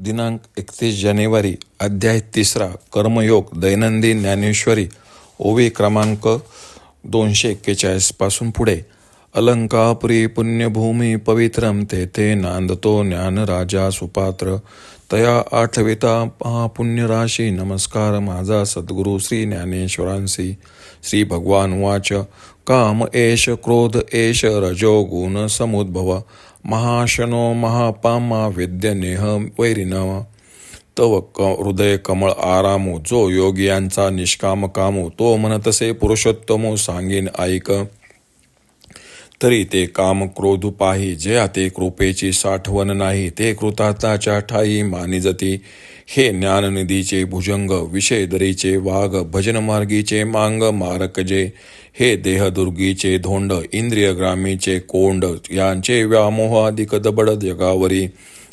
दिनांक एकतीस जानेवारी अध्याय तिसरा कर्मयोग दैनंदिन ज्ञानेश्वरी ओवी क्रमांक दोनशे एक्केचाळीसपासून पुढे. अलंकापुरी पुण्यभूमी पवित्रम तेथे नांदतो ज्ञानराजा सुपात्र. तया आठविता महापुण्यराशी नमस्कार माझा सद्गुरू श्री ज्ञानेश्वरांसी. श्री भगवान वाच काम एष क्रोध एष रजो गुण समुद्भव. महाशनो महापामा विद्यनेह वैरिनव तव क हृदय कमळ आरामो जो योगियांचा निष्काम कामो तो म्हणतसे पुरुषोत्तमो सांगेन ऐक. तरी ते काम क्रोध पाही जया ते कृपेची साठवण नाही ते कृतार्थाच्या ठाई मानिजती हे ज्ञाननिधीचे भुजंग विषय दरीचे वाघ भजन मार्गीचे मांग मारक जे. हे देहदुर्गीचे धोंड इंद्रिय ग्रामीचे कोंड यांचे व्यामोह अधिक दबड जगावरी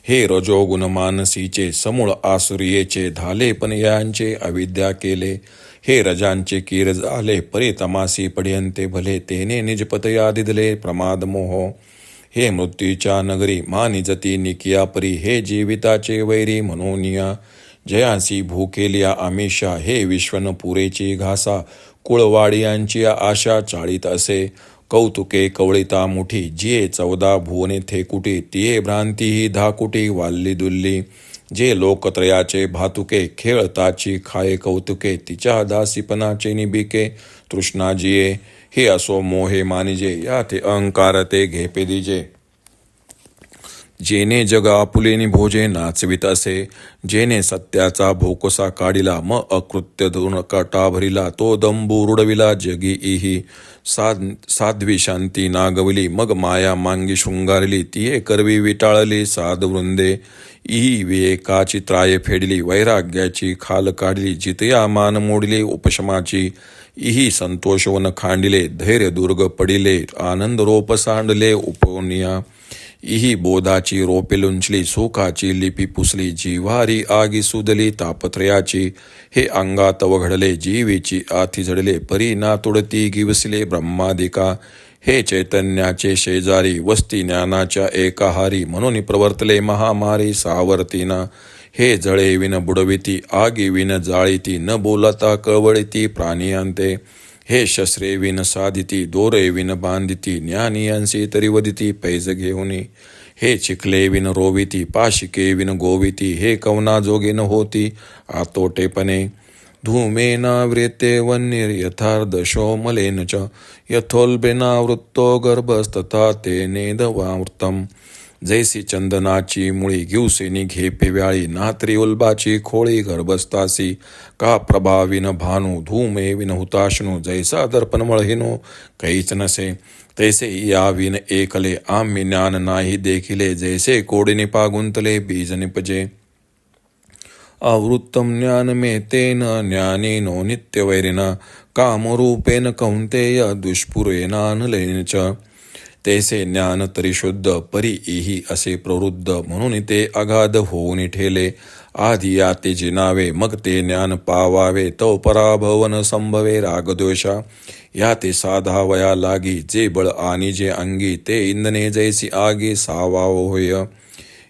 हे रजोगुण मानसीचे समूळ आसुरियेचे धाले पण यांचे अविद्या केले. हे रजांचे कीर झाले परी तमासी पडियंते भले तेने निजपतया दिदले प्रमाद मोह. हे मृत्यूच्या नगरी मानिजती निकिया परी हे जीविताचे वैरी म्हणून जयासी भूकेलिया आमिषा हे विश्वन पुरेची घासा. कुळवाडियांची आशा चाळीत असे. कौतुके कवळिता मुठी जिये चौदा भुवने थेकुटी तिये भ्रांती ही धाकुटी वाल्ली दुल्ली. जे लोकत्रयाचे भातुके खेळताची खाये कौतुके तिच्या दासीपणाचे निबिके. तृष्णाजिये हे असो मोहे मानिजे या ते अहंकार ते घेपे दिजे. जेने जग आपुलेनी भोजे नाचवित असे. जेने सत्याचा भोकसा काढिला म अकृत्य धुन कटा भरिला तो दंबू रुडविला जगी इही. साध साध्वी शांती नागवली मग माया मांगी शृंगारली तिये करवी विटाळली साध वृंदे. इही विवेकाची त्राये फेडली वैराग्याची खाल काढली जितया मान मोडली उपशमाची. इही संतोषवन खांडिले धैर्य दुर्ग पडिले आनंद रोप सांडले उपनिया. इही बोधाची रोपे लुंचली सुखाची लिपी पुसली जिव्हारी आगी सुदली तापत्रयाची हे अंगात वघडले जीवीची आथी झडले परी ना तुडती गिवसले ब्रह्मादिका हे चैतन्याचे शेजारी वस्ती ज्ञानाच्या एकाहारी म्हणून प्रवर्तले महामारी सावर्तीना हे जळे विन बुडविती आगी विन जाळीती न बोलता कळवळीती प्राणियांते हे शस्त्रे विन साधिती दोरे विन बांधिती ज्ञानियांसी तरी वदिती पैज घेऊनी हे चिखले विन रोविती पाशिके विन गोविती हे कवना जोगे न होती आतोटेपणे. धूमेनावृते वन्निर यथार्दशोमलेन च यथोल्बेनावृत्तो गर्भस्तथा ते तेनेदवावृतम जैसी चंदनाची मुळी घेऊसेनी घे व्याळी नात्री उल्बाची खोळी गर्भस्तासी का प्रभाविन भानू धूमे विन हुताशनु जैसा दर्पण मळहिनो कैच नसे. तैसे या विन एकले आम्ही ज्ञान नाही देखिले जैसे कोडिनी पागुंतले बीज निपजे. आवृत्तम ज्ञान मे तेन ज्ञानेनो नित्यवैरिन कामरूपेन कौंतेय दुष्पुरेनानलेन च. तैसे ज्ञान तरी शुद्ध परी इही असे प्रवृद्ध म्हणून ते अगाध होऊन ठेले. आधी या ते जिनावे मग ते ज्ञान पावावे. तो पराभवन संभवे रागद्वेषा या ते साधावया लागी जे बळ आणि जे अंगी ते इंदने जैसी आगी सावाव होय.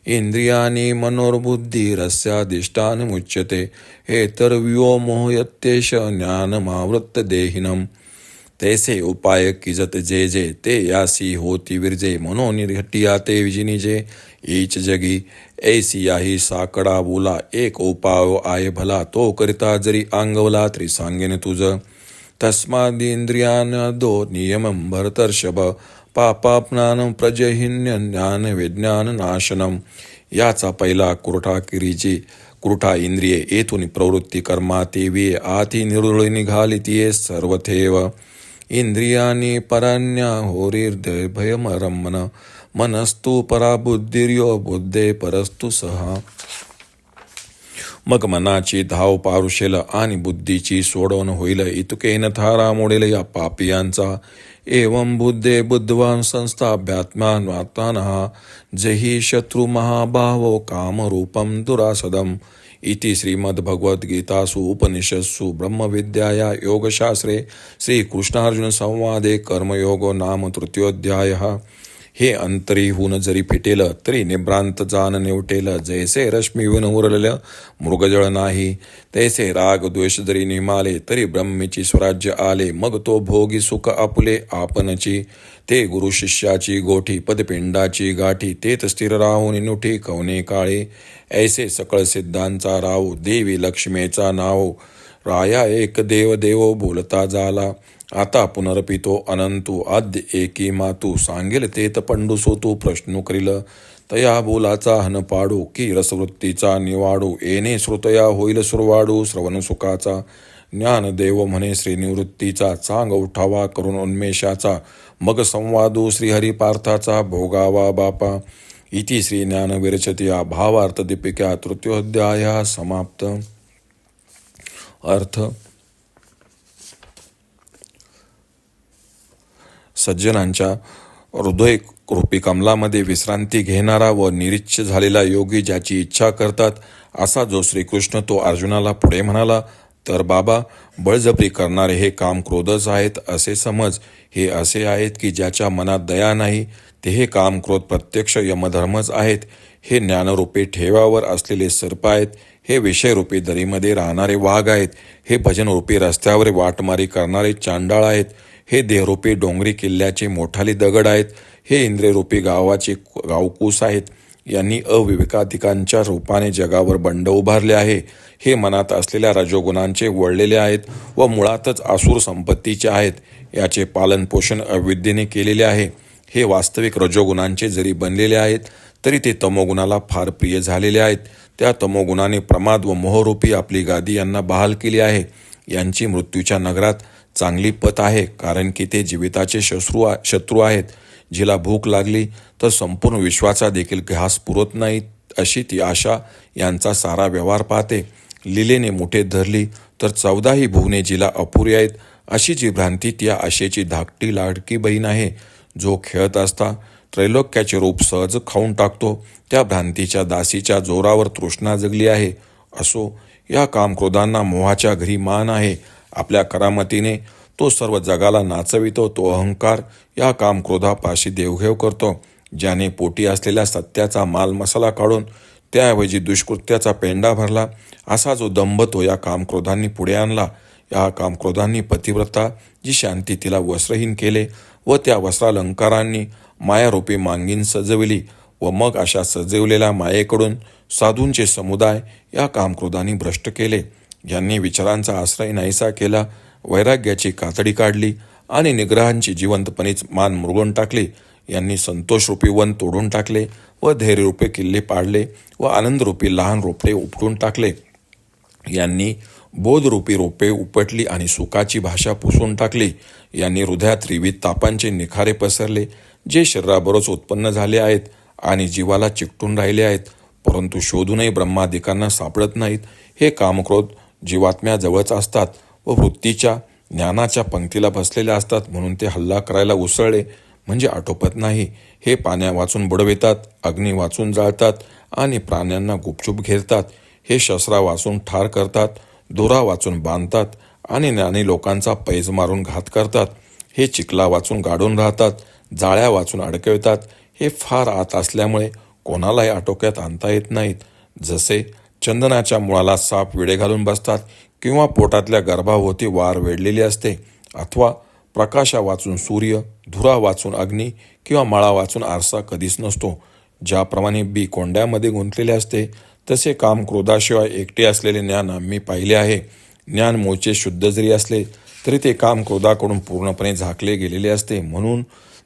इंद्रियानी मनोर्बुद्धी रस्याधिष्ठान मुच्यते. हे तर व्योमोहयत्येश ज्ञानमावृत्त देहिनम. तैसे उपाय किजत जे जे ते यासी होती विरजे मनोनिर्घटिया ते विजिनिजे ईच जगी ऐसी याही साकडा बोला एक उपाय आय भला तो करिता जरी आंगवला तरी सांगेन तुझ तस्मादिंद्रियान दो नियमं भरतर्षभ पापापनानं प्रजहिन्य ज्ञान विज्ञान नाशनम याचा पहिला कुरठा किरीची कुरठा इंद्रिये येथून प्रवृत्ती कर्मा तेवी आती निरुळी निघाली तिये सर्वथेव इंद्रियानी परान्या होरीर्दय भयमरमन मनस्तु पराबुद्धिर्यो बुद्धे परस्तु सहा मग मनाची धाव पारुशेल आणि बुद्धीची सोडवण होईल इतुकेन थारा मोडेल या पापियांचा एवं बुद्धे बुद्धवान संस्थाभ्यात्मान वातानः जही शत्रु महाभावो कामरूपम दुरासदम इति श्रीमद्भगवद्गीतासु उपनिषत्सु ब्रह्मविद्याया योगशास्त्रे श्रीकृष्णार्जुनसंवादे कर्मयोगो नाम तृतीयोऽध्यायः। हे अंतरीहून जरी फिटेल तरी निभ्रांत जान निवटेल. जैसे रश्मीहून उरलेलं मृगजळ नाही तैसे राग द्वेष जरी निमाले तरी ब्रह्मीची स्वराज्य आले. मग तो भोगी सुख आपुले आपणची. ते गुरु शिष्याची गोठी पदपिंडाची गाठी तेच स्थिर राहून नुठी कवने काळे. ऐसे सकळ सिद्धांचा राव देवी लक्ष्मीचा नाव. राया एक देव देव बोलता झाला आता पुनरपितो अनंतू आद्य एकी मातू सांगेल तेत पंडू सोतू प्रश्न करील। तया बोलाचा हन पाडू की रसवृत्तीचा निवाडू येणे श्रुतया होईल सुरवाडू श्रवण सुखाचा। ज्ञानदेव म्हणे श्रीनिवृत्तीचा चांग उठावा करून उन्मेषाचा। मग संवादू श्रीहरी पार्थाचा भोगावा बापा। इति श्री ज्ञान विरचत्या भावार्थ दीपिका तृतीयोध्याय समाप्त। अर्थ सज्जनांच्या हृदय रूपी कमलामध्ये विश्रांती घेणारा व निरीच्छ झालेला योगी ज्याची इच्छा करतात असा जो श्रीकृष्ण तो अर्जुनाला पुढे म्हणाला तर बाबा बळजबरी करणारे हे काम क्रोधच आहेत असे समज. हे असे आहेत की ज्याच्या मनात दया नाही ते हे काम क्रोध प्रत्यक्ष यमधर्मच आहेत. हे ज्ञानरूपी ठेवावर असलेले सर्प आहेत हे विषयरूपी दरीमध्ये राहणारे वाघ आहेत हे भजनरूपी रस्त्यावर वाटमारी करणारे चांडाळ आहेत हे देहरूपी डोंगरी किल्ल्याचे मोठाले दगड आहेत. हे इंद्रेरोपी गावाचे गावकूस आहेत. यांनी अविवेकाधिकांच्या रूपाने जगावर बंड उभारले आहे. हे मनात असलेल्या रजोगुणांचे वळलेले आहेत व मुळातच आसूर संपत्तीचे आहेत. याचे पालन पोषण अविद्येने केलेले आहे. हे वास्तविक रजोगुणांचे जरी बनलेले आहेत तरी ते तमोगुणाला फार प्रिय झालेले आहेत. त्या तमोगुणाने प्रमाद व मोहरूपी आपली गादी यांना बहाल केली आहे. यांची मृत्यूच्या नगरात चांगली पत आहे कारण की ते जीविताचे शत्रू शत्रू आहेत. जिला भूक लागली तर संपूर्ण विश्वाचा देखील घास पुरत नाही अशी ती आशा यांचा सारा व्यवहार पाहते. लिलेने मुठे धरली तर चौदाही भुवने जिला अपुरी आहेत अशी जी भ्रांती ती आशेची धाकटी लाडकी बहीण आहे. जो खेळत असता त्रैलोक्याचे रूप सहज खाऊन टाकतो. त्या भ्रांतीच्या दासीच्या जोरावर तृष्णा जगली आहे. असो या कामक्रोधांना मोहाच्या घरी मान आहे. आपल्या करामतीने तो सर्व जगाला नाचवितो तो अहंकार या कामक्रोधापाशी देवघेव करतो ज्याने पोटी असलेल्या सत्याचा माल मसाला काढून त्याऐवजी दुष्कृत्याचा पेंडा भरला असा जो दंभ तो या कामक्रोधांनी पुढे आणला. या कामक्रोधांनी पतिव्रता जी शांती तिला वस्त्रहीन केले व त्या वस्त्रालंकारांनी मायारूपी मांगीन सजविली व मग अशा सजवलेल्या मायेकडून साधूंचे समुदाय या कामक्रोधांनी भ्रष्ट केले. यांनी विचारांचा आश्रय नाहीसा केला वैराग्याची कातडी काढली आणि निग्रहांची जिवंतपणीच मान मुरगून टाकली. यांनी संतोषरूपी वन तोडून टाकले व धैर्यरूपे किल्ले पाडले व आनंदरूपी लहान रोपटे उपटून टाकले. यांनी बोधरूपी रोपे उपटली आणि सुखाची भाषा पुसून टाकली. यांनी हृदयात त्रिविध तापांचे निखारे पसरले जे शरीराबरोच उत्पन्न झाले आहेत आणि जीवाला चिकटून राहिले आहेत. परंतु शोधूनही ब्रह्मादिकांना सापडत नाहीत. हे कामक्रोध जीवात्म्या जवळच असतात व वृत्तीच्या ज्ञानाच्या पंक्तीला बसलेले असतात म्हणून ते हल्ला करायला उसळले. म्हणजे आटोपत नाही. हे पाण्या वाचून बुडवितात अग्नी वाचून जाळतात आणि प्राण्यांना गुपचूप घेरतात. हे शस्त्रा वाचून ठार करतात दोरा वाचून बांधतात आणि ज्ञानी लोकांचा पैज मारून घात करतात. हे चिखला वाचून गाडून राहतात जाळ्या वाचून अडकवितात. हे फार आत असल्यामुळे कोणालाही आटोक्यात आणता येत नाहीत. जसे चंदनाच्या मुळाला साप विडे घालून बसतात किंवा पोटातल्या गर्भाभोवती वार वेढलेली असते अथवा प्रकाशा वाचून सूर्य धुरा वाचून अग्नी किंवा माळा वाचून आरसा कधीच नसतो. ज्याप्रमाणे बी कोंड्यामध्ये गुंतलेले असते तसे काम क्रोधाशिवाय एकटे असलेले ज्ञान आम्ही पाहिले आहे. ज्ञान मूळचे शुद्ध जरी असले तरी ते काम क्रोधाकडून पूर्णपणे झाकले गेलेले असते. म्हणून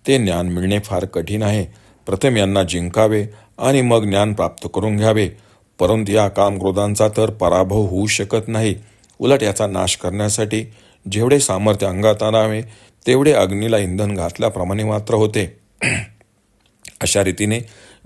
ते ज्ञान मिळणे फार कठीण आहे. प्रथम यांना जिंकावे आणि मग ज्ञान प्राप्त करून घ्यावे. परंतु या कामक्रोधांचा तर पराभव होऊ शकत नाही. उलट याचा नाश करण्यासाठी जेवढे सामर्थ्य अंगात आणावे तेवढे अग्नीला इंधन घातल्याप्रमाणे मात्र होते. अशा रीतीने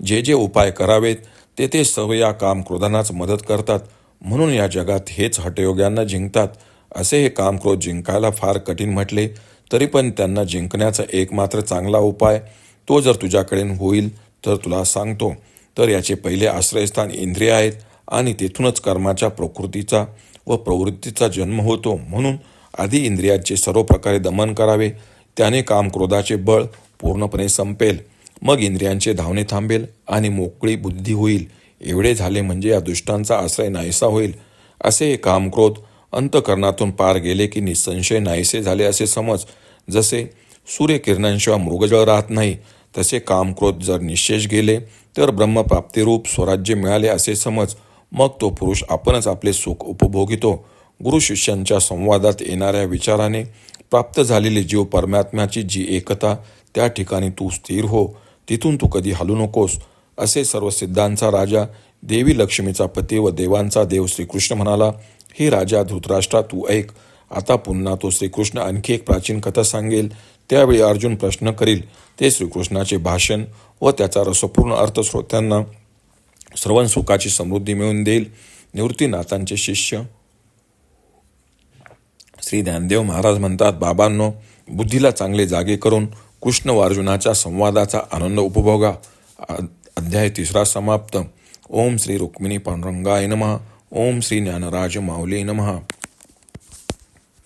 जे जे उपाय करावेत ते ते सर्व या कामक्रोधांनाच मदत करतात. म्हणून या जगात हेच हटयोग्यांना जिंकतात. असे हे कामक्रोध जिंकायला फार कठीण म्हटले तरी पण त्यांना जिंकण्याचा एकमात्र चांगला उपाय तो जर तुझ्याकडे होईल तर तुला सांगतो. तर याचे पहिले आश्रयस्थान इंद्रिय आहेत आणि तेथूनच कर्माच्या प्रकृतीचा व प्रवृत्तीचा जन्म होतो. म्हणून आधी इंद्रियाचे सर्व प्रकारे दमन करावे त्याने काम क्रोधाचे बळ पूर्णपणे संपेल. मग इंद्रियांचे धावणे थांबेल आणि मोकळी बुद्धी होईल. एवढे झाले म्हणजे या दुष्टांचा आश्रय नाहीसा होईल. असे हे कामक्रोध अंतकरणातून पार गेले की निसंशय नाहीसे झाले असे समज जसे सूर्यकिरणांशिवाय मृगजळ राहत नाही. तसे कामक्रोध जर निशेष गेले तर ब्रह्मप्राप्तीरूप स्वराज्य मिळाले असे समज मग तो पुरुष आपणच आपले सुख उपभोगितो. गुरु शिष्यांच्या संवादात येणाऱ्या विचाराने प्राप्त झालेली जीव परमात्म्याची जी एकता त्या ठिकाणी तू स्थिर हो तिथून तू कधी हलू नकोस असे सर्व सिद्धांचा राजा देवी लक्ष्मीचा पती व देवांचा देव श्रीकृष्ण म्हणाला हे राजा धृतराष्ट्रा तू ऐक आता पुन्हा तो श्रीकृष्ण आणखी एक प्राचीन कथा सांगेल त्यावेळी अर्जुन प्रश्न करील. ते श्रीकृष्णाचे भाषण व त्याचा रसपूर्ण अर्थ श्रोत्यांना श्रवण सुखाची समृद्धी मिळवून देईल. निवृत्तीनाथांचे शिष्य श्री ज्ञानदेव महाराज म्हणतात बाबांनो बुद्धीला चांगले जागे करून कृष्ण व अर्जुनाच्या संवादाचा आनंद उपभोगा. अध्याय तिसरा समाप्त. ओम श्री रुक्मिणी पांडुरंगाय नमः. ओम श्री ज्ञानराज माऊली नमः.